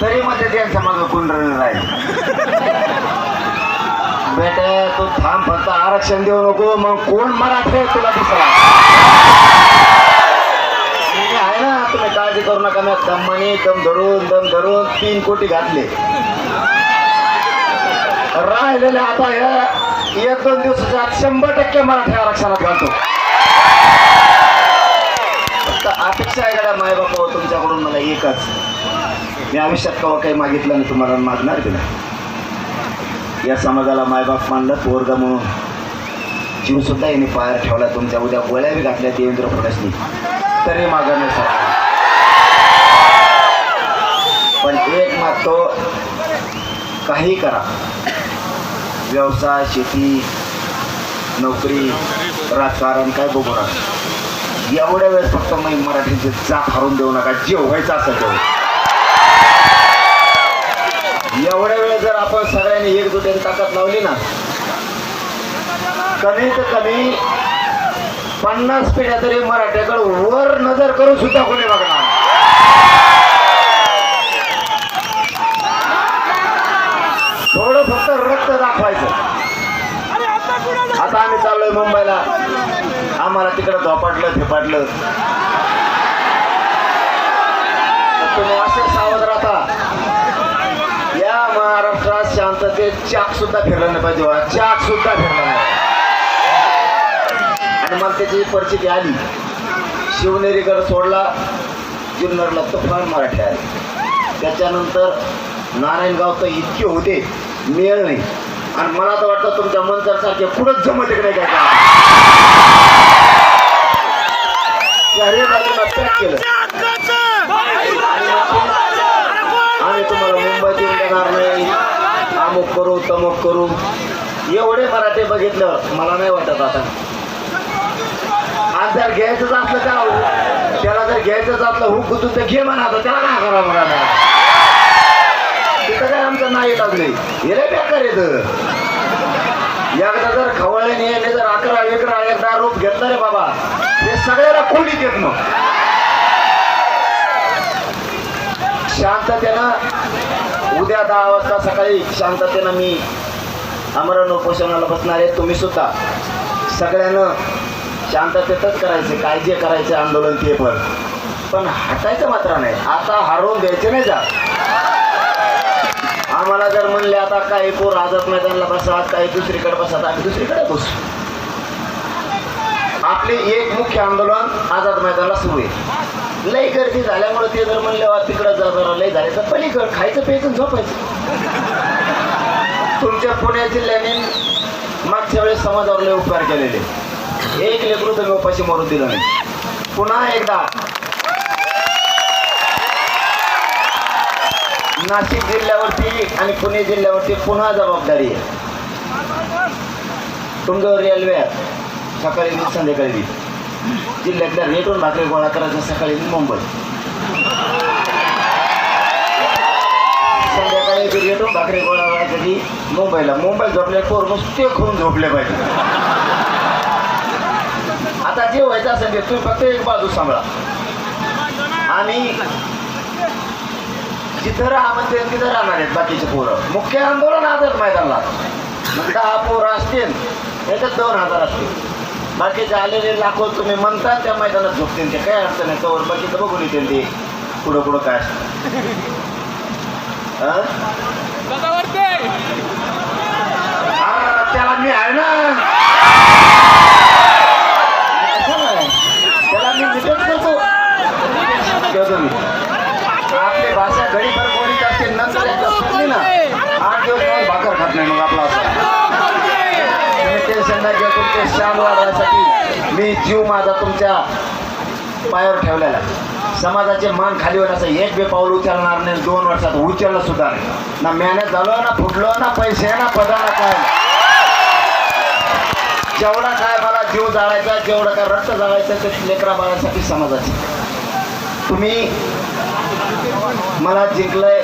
तरी मग ते त्यांच्या मागं कुंडर राहील बेटे तू थांब फक्त आरक्षण देऊ नको. मग कोण मराठी तुला दुसरा? आहे ना तुम्ही काळजी करू नका. मी दमणी दम धरून दम धरून तीन कोटी घातले. राहिलेले आता हे एक दोन दिवसाच्या आत शंभर टक्के मराठी आरक्षणात घालतो. अपेक्षा आहे का माय बापा तुमच्याकडून मला एकच. मी आयुष्यात कवा काही मागितलं नाही तुम्हाला मागणार की नाही? या समाजाला मायबाप मानलं पोरगा म्हणून. जीवसुद्धा यांनी पायर ठेवला तुमच्या उद्या गोळ्या बी घातल्या देवेंद्र फडणवीसनी. तरी मागं नाही सर पण एक मागतो काही करा. व्यवसाय शेती नोकरी राजकारण काय बघू राहा एवढ्या वेळेस फक्त मी मराठीचे चाक हरून देऊ नका. जे व्हायचं असेल तेवढं एवढ्या वेळ जर आपण सगळ्यांनी एकजुटीने ताकद लावली ना कमीत कमी पन्नास पिढ्या तरी मराठ्याकडे वर नजर करून सुद्धा कोणी बघणार? थोडं फक्त रक्त दाखवायचं. आता आम्ही चाललोय मुंबईला. आम्हाला तिकडे धोपाटलं फिपाटलं. तुम्ही असे महाराष्ट्रात चाक सुद्धा फिरला नाही पाहिजे बघा. चाक सुद्धा फिरला नाही. आणि मला त्याची परिस्थिती आली. शिवनेरीकर सोडला. जुन्नरला तुफान मराठी आले त्याच्यानंतर नारायणगाव तर इतके होते मिळ नाही. आणि मला तर वाटतं तुमच्या मंतरसारखे पुढंच जमत नाही काय केलं आम्ही तुम्हाला मुंबईत येऊन देणार नाही अमुक करू तमुक करू. एवढे मराठी बघितलं मला नाही वाटत आता. आज जर घ्यायचंच असलं का त्याला जर घ्यायचंच असलं हुक गुतून तर घे म्हणा आता त्याला काय करा म्हणा तिथं काय आमचं नाही लागले. हे रे बेकार येत एकदा जर खवळ्याने याने जर अकरा विकरा एकदा रूप घेतलं रे बाबा. हे सगळ्याला खोलीत येत मग. शांततेनं उद्या दहा वाजता सकाळी शांततेनं मी अमरण उपोषणाला बसणार आहे. तुम्ही सुद्धा सगळ्यानं शांततेतच करायचे काय जे करायचे आंदोलन ते पण. पण हटायचं मात्र नाही. आता हरवून द्यायचे नाही जा. आम्हाला जर म्हणले आता काही पोर आझाद मैदानला बसा काही दुसरीकडे बसा आम्ही दुसरीकडे बसू. आपले एक मुख्य आंदोलन आझाद मैदानाला सुरू आहे. लय गर्दी झाल्यामुळे ते जर म्हणले "वा, तिकडं जर जरा लय झाले. तर पलीकड खायचं प्यायचं झोपायचं. तुमच्या पुणे जिल्ह्याने मागच्या वेळेस समाजावर लय उपकार केलेले. एक लेकरू तुम्ही उपाशी मरून दिलं नाही. पुन्हा एकदा. नाशिक जिल्ह्यावरती आणि पुणे जिल्ह्यावरती पुन्हा जबाबदारी आहे. तुमच्यावर रेल्वे आहे. सकाळी संध्याकाळी जिल्ह्यातल्या रेटून भाकरी गोळा करायचं सकाळी मुंबई. संध्याकाळी बी रेटून भाकरी गोळा करायसाठी मुंबईला. मुंबई झोपले पोर नुसते खून झोपले पाहिजे. आता जे व्हायचं असेल ते तुम्ही फक्त एक बाजू सांभाळा. आणि जिथं राहा म्हणजे तिथं राहणार आहेत बाकीचे पोरं. मुख्य आंदोलन आजच मैदानला. दहा पोरं असतील त्याच्यात दोन हजार असतील. बाकीचे आलेले लाखो तुम्ही म्हणता त्या मैदानात झोपतील ते. काय अडचण आहे? तोवर बाकीचं बघून येतील ते. पुढं पुढं काय त्याला मी आहे ना असं नाही. त्याला मी मिटत करतो ठेवतो मी आपली भाषा घडीभर बोलीत असते नंतर एकदा सुटली ना आठ दिवस मग भाकर खात नाही मग आपला असं तुम्ही टेन्शन नाही घ्या तुमचे शान वाढवण्यासाठी मी जीव माझा तुमच्या पायावर ठेवलेला समाजाचे मान खाली होण्याचं एक बे पाऊल उचलणार नाही दोन वर्षात उचललं सुद्धा नाही. ना मेहनत झालो ना फुटलो ना पैसे ना पदा ना काय जेवढा काय मला जीव जाळायचा जेवढा काय रक्त जाळायचं ते लेकरा बाळासाठी समाजाचे. तुम्ही मला जिंकलंय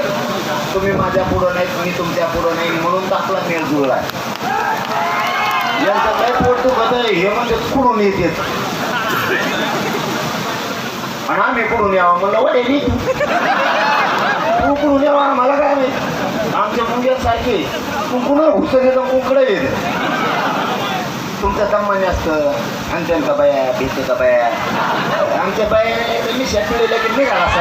तुम्ही माझ्या पुढं नाहीत मी तुमच्या पुढं नाही म्हणून तर आपला मेळ जुळलाय. यांचं लय पोट दुखत आहे. हे म्हणजे कुठून येते? आणि आम्ही कुठून यावं? म्हणलं वडे तू कुठून यावा? आमच्या मुंग्यासारखे. कुंकुण हुसर येतं कुंकडं येतं. तुमचं कमाने असतं का बाया भीती का बाया. आमच्या बाया मी शेतकरी लगेच निघाला असं.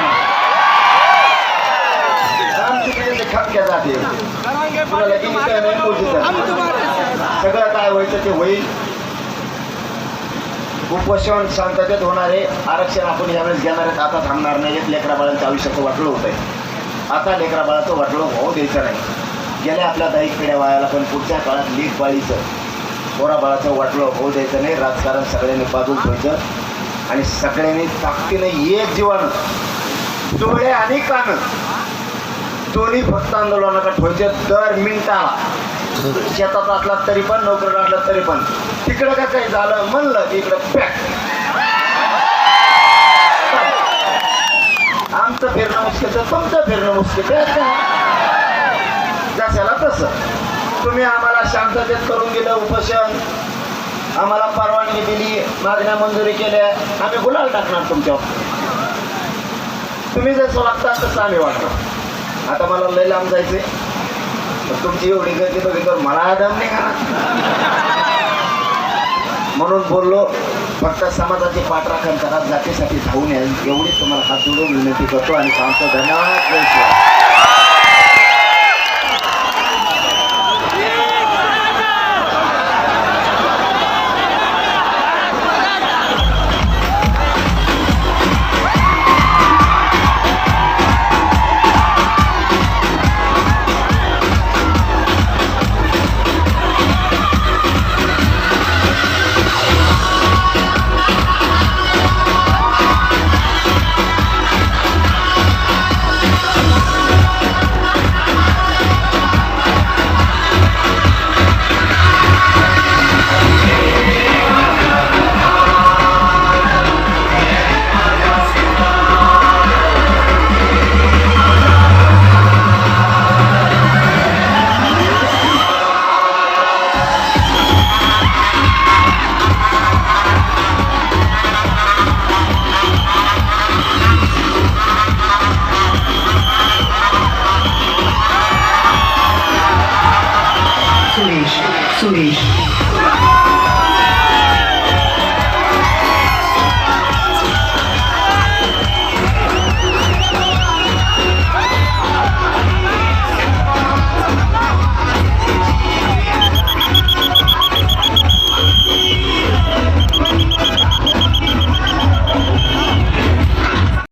आमची खपक्या जाते. तुला लगेच काय नाही पोहोचत सगळं काय व्हायचं ते होईल. उपोषण शांततेत होणारे आरक्षण आपण यावेळेस घेणार आहेत. आता थांबणार नाही. एक लेकरा बाळांचं आयुष्याचं वाटलं होत. आहे आता लेकरा बाळाचं वाटलं होऊ द्यायचं नाही. गेल्या आपल्या दही पिढ्या वायाला पण पुढच्या काळात लीक बाळीचं पोरा बाळाचं वाटलं होऊ द्यायचं नाही. राजकारण सगळ्यांनी बाजूला ठेवायचं. आणि सगळ्यांनी ताकदीने एक जीवन डोळे आणि कान दोन्ही फक्त आंदोलनाकडे ठेवायचे दर मिनिटाला. शेतात असला तरी पण नोकरी असला तरी पण. तिकडं का काही झालं म्हणलं की इकडं पॅक. आमचं फिरणं मुश्किल तर तुमचं फिरणं मुश्किल जशाला तसं? तुम्ही आम्हाला शांततेत करून दिलं उपोषण. आम्हाला परवानगी दिली मागण्या मंजुरी केल्या. आम्ही गुलाल टाकणार तुमच्यावर. तुम्ही जसं वागता तसं आम्ही वागतो. आता मला लय लांब जायचं आहे तुमची एवढी गर्दी बघितलं मला आदम नाही का म्हणून बोललो फक्त समाजाची पाठराखण करा जातीसाठी धावून याल एवढीच तुम्हाला हात जोडून विनंती करतो आणि सांगतो धन्यवाद. 注意